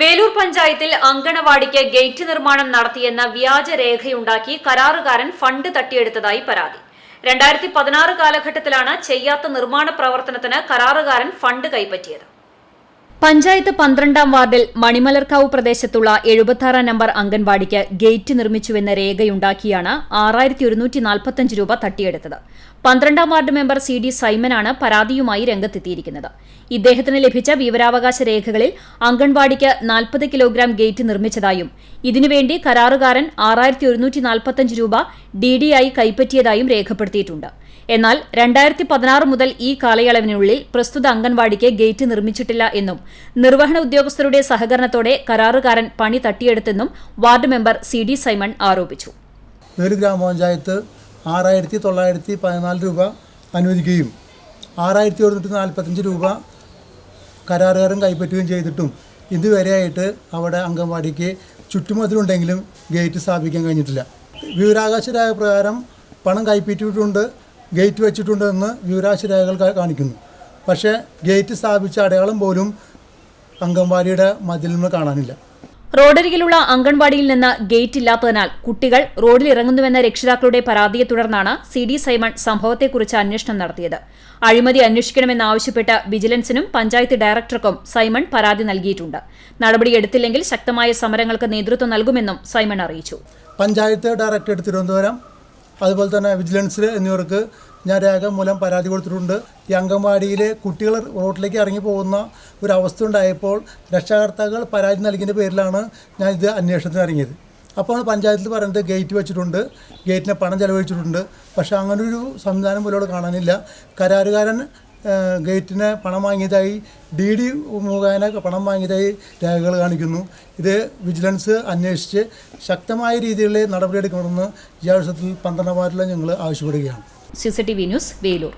വേലൂർ പഞ്ചായത്തിൽ അങ്കണവാടിക്ക് ഗേറ്റ് നിർമ്മാണം നടത്തിയെന്ന വ്യാജ രേഖയുണ്ടാക്കി കരാറുകാരൻ ഫണ്ട് തട്ടിയെടുത്തതായി പരാതി. രണ്ടായിരത്തി പതിനാറ് കാലഘട്ടത്തിലാണ് ചെയ്യാത്ത നിർമ്മാണ പ്രവർത്തനത്തിന് കരാറുകാരൻ ഫണ്ട് കൈപ്പറ്റിയത്. പഞ്ചായത്ത് പന്ത്രണ്ടാം വാർഡിൽ മണിമലർക്കാവ് പ്രദേശത്തുള്ള എഴുപത്താറാം നമ്പർ അംഗൻവാടിക്ക് ഗേറ്റ് നിർമ്മിച്ചുവെന്ന രേഖയുണ്ടാക്കിയാണ് ആറായിരത്തി ഒരുന്നൂറ്റി നാൽപ്പത്തഞ്ച് രൂപ തട്ടിയെടുത്തത്. പന്ത്രണ്ടാം വാർഡ് മെമ്പർ സി ഡി സൈമനാണ് പരാതിയുമായി രംഗത്തെത്തിയിരിക്കുന്നത്. ഇദ്ദേഹത്തിന് ലഭിച്ച വിവരാവകാശ രേഖകളിൽ അംഗൻവാടിക്ക് നാൽപ്പത് കിലോഗ്രാം ഗേറ്റ് നിർമ്മിച്ചതായും ഇതിനുവേണ്ടി കരാറുകാരൻ ആറായിരത്തി ഒരുന്നൂറ്റി നാൽപ്പത്തഞ്ച് രൂപ ഡി ഡി ആയി കൈപ്പറ്റിയതായും രേഖപ്പെടുത്തിയിട്ടുണ്ട്. എന്നാൽ രണ്ടായിരത്തി പതിനാറ് മുതൽ ഈ കാലയളവിനുള്ളിൽ പ്രസ്തുത അംഗൻവാടിക്ക് ഗേറ്റ് നിർമ്മിച്ചിട്ടില്ല എന്നും നിർവഹണ ഉദ്യോഗസ്ഥരുടെ സഹകരണത്തോടെ കരാറുകാരൻ പണി തട്ടിയെടുത്തെന്നും ward member C D Simon ആരോപിച്ചു. വേലു ഗ്രാമപഞ്ചായത്ത് ആറായിരത്തി തൊള്ളായിരത്തി പതിനാല് രൂപ അനുവദിക്കുകയും ആറായിരത്തി ഒരുന്നൂറ്റി നാൽപ്പത്തഞ്ച് രൂപ കരാറുകാരൻ കൈപ്പറ്റുകയും ചെയ്തിട്ടും ഇതുവരെയായിട്ട് അവിടെ അംഗൻവാടിക്ക് ചുറ്റുമതിലുണ്ടെങ്കിലും ഗേറ്റ് സ്ഥാപിക്കാൻ കഴിഞ്ഞിട്ടില്ല. വിവരാകാശ രേഖ പ്രകാരം പണം കൈപ്പറ്റിയിട്ടുണ്ട് ഗേറ്റ് വെച്ചിട്ടുണ്ടെന്ന് രേഖകൾ കാണിക്കുന്നു. പക്ഷേ ഗേറ്റ് സ്ഥാപിച്ച അടയാളം പോലും അംഗൻവാടിയുടെ മതിൽ നിന്ന് കാണാനില്ല. റോഡരികിലുള്ള അംഗൻവാടിയിൽ നിന്ന് ഗേറ്റ് ഇല്ലാത്തതിനാൽ കുട്ടികൾ റോഡിൽ ഇറങ്ങുന്നുവെന്ന രക്ഷിതാക്കളുടെ പരാതിയെ തുടർന്നാണ് സി ഡി സൈമൺ സംഭവത്തെക്കുറിച്ച് അന്വേഷണം നടത്തിയത്. അഴിമതി അന്വേഷിക്കണമെന്നാവശ്യപ്പെട്ട് വിജിലൻസിനും പഞ്ചായത്ത് ഡയറക്ടർക്കും സൈമൺ പരാതി നൽകിയിട്ടുണ്ട്. നടപടിയെടുത്തില്ലെങ്കിൽ ശക്തമായ സമരങ്ങൾക്ക് നേതൃത്വം നൽകുമെന്നും സൈമൺ അറിയിച്ചു. പഞ്ചായത്ത് ഡയറക്ടർ തിരുവനന്തപുരം അതുപോലെ തന്നെ വിജിലൻസ് എന്നിവർക്ക് ഞാൻ രേഖ മൂലം പരാതി കൊടുത്തിട്ടുണ്ട്. ഈ അങ്കൻവാടിയിലെ കുട്ടികൾ റോഡിലേക്ക് ഇറങ്ങി പോകുന്ന ഒരു അവസ്ഥ ഉണ്ടായപ്പോൾ രക്ഷാകർത്താക്കൾ പരാതി നൽകിയതിന്റെ പേരിലാണ് ഞാൻ ഇത് അന്വേഷണത്തിന് ഇറങ്ങിയത്. അപ്പോൾ പഞ്ചായത്തിൽ പറയുന്നത് ഗേറ്റ് വെച്ചിട്ടുണ്ട്. ഗേറ്റിന് പണം ചെലവഴിച്ചിട്ടുണ്ട്. പക്ഷേ അങ്ങനൊരു സംവിധാനം പോലും കാണാനില്ല. കരാറുകാരൻ ഗേറ്റിന് പണം വാങ്ങിയതായി ഡി ഡി മുഖേന പണം വാങ്ങിയതായി രേഖകൾ കാണിക്കുന്നു. ഇത് വിജിലൻസ് അന്വേഷിച്ച് ശക്തമായ രീതിയിൽ നടപടിയെടുക്കണമെന്ന് ഈ ആവശ്യത്തിൽ പന്ത്രണ്ടാം വാർഡിൽ ഞങ്ങൾ ആവശ്യപ്പെടുകയാണ്. C C T V news Velur.